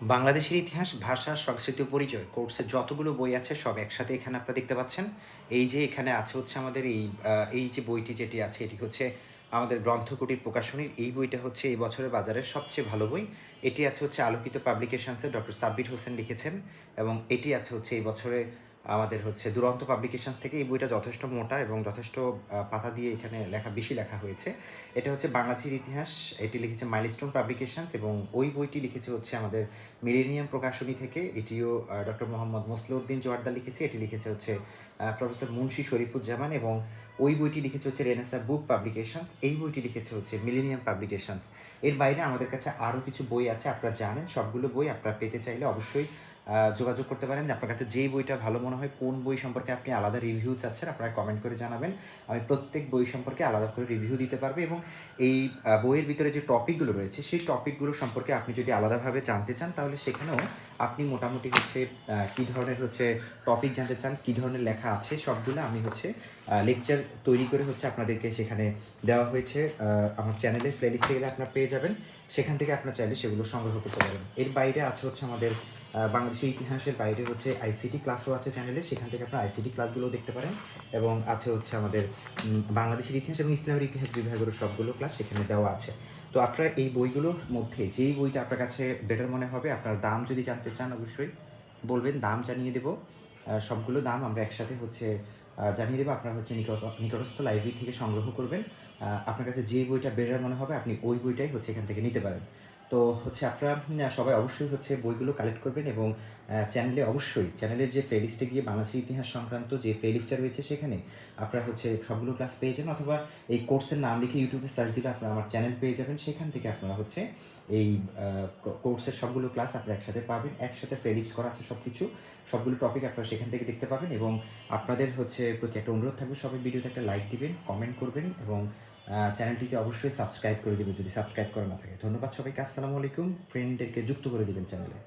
বাংলাদেশের ইতিহাস, ভাষা, সংস্কৃতি পরিচয় কোর্সের যতগুলো বই আছে সব একসাথে এখানে আপনারা দেখতে পাচ্ছেন। এই যে এখানে আছে হচ্ছে আমাদের এই এই যে বইটি যেটি আছে, এটি হচ্ছে আমাদের গ্রন্থকুটির প্রকাশনীর। এই বইটা হচ্ছে এই বছরের বাজারের সবচেয়ে ভালো বই। এটি আছে হচ্ছে আলোকিত পাবলিকেশনসের ডক্টর সাব্বির হোসেন লিখেছেন এবং এটি আছে হচ্ছে এই বছরে আমাদের হচ্ছে দুরন্ত পাবলিকেশনস থেকে এই বইটা যথেষ্ট মোটা এবং যথেষ্ট পাতা দিয়ে এখানে লেখা, বেশি লেখা হয়েছে। এটা হচ্ছে বাংলাদেশের ইতিহাস। এটি লিখেছে মাইলস্টোন পাবলিকেশনস এবং ওই বইটি লিখেছে হচ্ছে আমাদের মিলেনিয়াম প্রকাশনী থেকে। এটিও ডক্টর মোহাম্মদ মোসলউদ্দিন জোয়ার্দা লিখেছে। এটি লিখেছে হচ্ছে প্রফেসর মুন্সি শরীফুজ্জামান এবং ওই বইটি লিখেছে হচ্ছে রেনেসা বুক পাবলিকেশনস এই বইটি লিখেছে হচ্ছে মিলেনিয়াম পাবলিকেশনস এর বাইরে আমাদের কাছে আরও কিছু বই আছে, আপনারা জানেন। সবগুলো বই আপনারা পেতে চাইলে অবশ্যই যোগাযোগ করতে পারেন। আপনার কাছে যেই বইটা ভালো মনে হয়, কোন বই সম্পর্কে আপনি আলাদা রিভিউ চাচ্ছেন, আপনারা কমেন্ট করে জানাবেন। আমি প্রত্যেক বই সম্পর্কে আলাদা করে রিভিউ দিতে পারব এবং এই বইয়ের ভিতরে যে টপিকগুলো রয়েছে, সেই টপিকগুলো সম্পর্কে আপনি যদি আলাদাভাবে জানতে চান, তাহলে সেখানেও আপনি মোটামুটি হচ্ছে কী ধরনের হচ্ছে টপিক জানতে চান, কী ধরনের লেখা আছে, সবগুলো আমি হচ্ছে লেকচার তৈরি করে হচ্ছে আপনাদেরকে সেখানে দেওয়া হয়েছে। আমার চ্যানেলের প্লেলিস্টে গেলে আপনারা পেয়ে যাবেন। সেখান থেকে আপনারা চাইলে সেগুলো সংগ্রহ করতে পারেন। এর বাইরে আছে হচ্ছে আমাদের বাংলাদেশের ইতিহাসের বাইরে হচ্ছে আইসিটি ক্লাসও আছে চ্যানেলে সেখান থেকে আপনারা আইসিটি ক্লাসগুলো দেখতে পারেন এবং আছে হচ্ছে আমাদের বাংলাদেশের ইতিহাস এবং ইসলামের ইতিহাস বিভাগের সবগুলো ক্লাস সেখানে দেওয়া আছে। তো আপনারা এই বইগুলোর মধ্যে, যেই বইটা আপনার কাছে বেটার মনে হবে, আপনার দাম যদি জানতে চান অবশ্যই বলবেন, দাম জানিয়ে দেব। সবগুলো দাম আমরা একসাথে হচ্ছে জানিয়ে দেবো আপনারা হচ্ছে নিকট, নিকটস্থ লাইব্রেরি থেকে সংগ্রহ করবেন। আপনার কাছে যে বইটা বেটার মনে হবে, আপনি ওই বইটাই হচ্ছে এখান থেকে নিতে পারেন। তো হচ্ছে আপনারা সবাই অবশ্যই হচ্ছে বইগুলো কালেক্ট করবেন এবং চ্যানেলে অবশ্যই চ্যানেলের যে প্লেলিস্টে গিয়ে বাংলাদেশের ইতিহাস সংক্রান্ত যে প্লেলিস্টটা রয়েছে সেখানে আপনারা হচ্ছে সবগুলো ক্লাস পেয়ে যাবেন অথবা এই কোর্সের নাম লিখে ইউটিউবে সার্চ দিলে আপনারা আমার চ্যানেল পেয়ে যাবেন। সেখান থেকে আপনারা হচ্ছে এই কোর্সের সবগুলো ক্লাস আপনারা একসাথে পাবেন। একসাথে প্লেলিস্ট করা আছে সব কিছু সবগুলো টপিক আপনারা সেখান থেকে দেখতে পাবেন এবং আপনাদের হচ্ছে প্রতি একটা অনুরোধ থাকবে, সবাই ভিডিওতে একটা লাইক দিবেন কমেন্ট করবেন এবং চ্যানেলটিতে অবশ্যই সাবস্ক্রাইব করে দেবেন যদি সাবস্ক্রাইব করা না থাকে। ধন্যবাদ সবাইকে, আসসালামু আলাইকুম। ফ্রেন্ডদেরকে যুক্ত করে দিবেন চ্যানেলে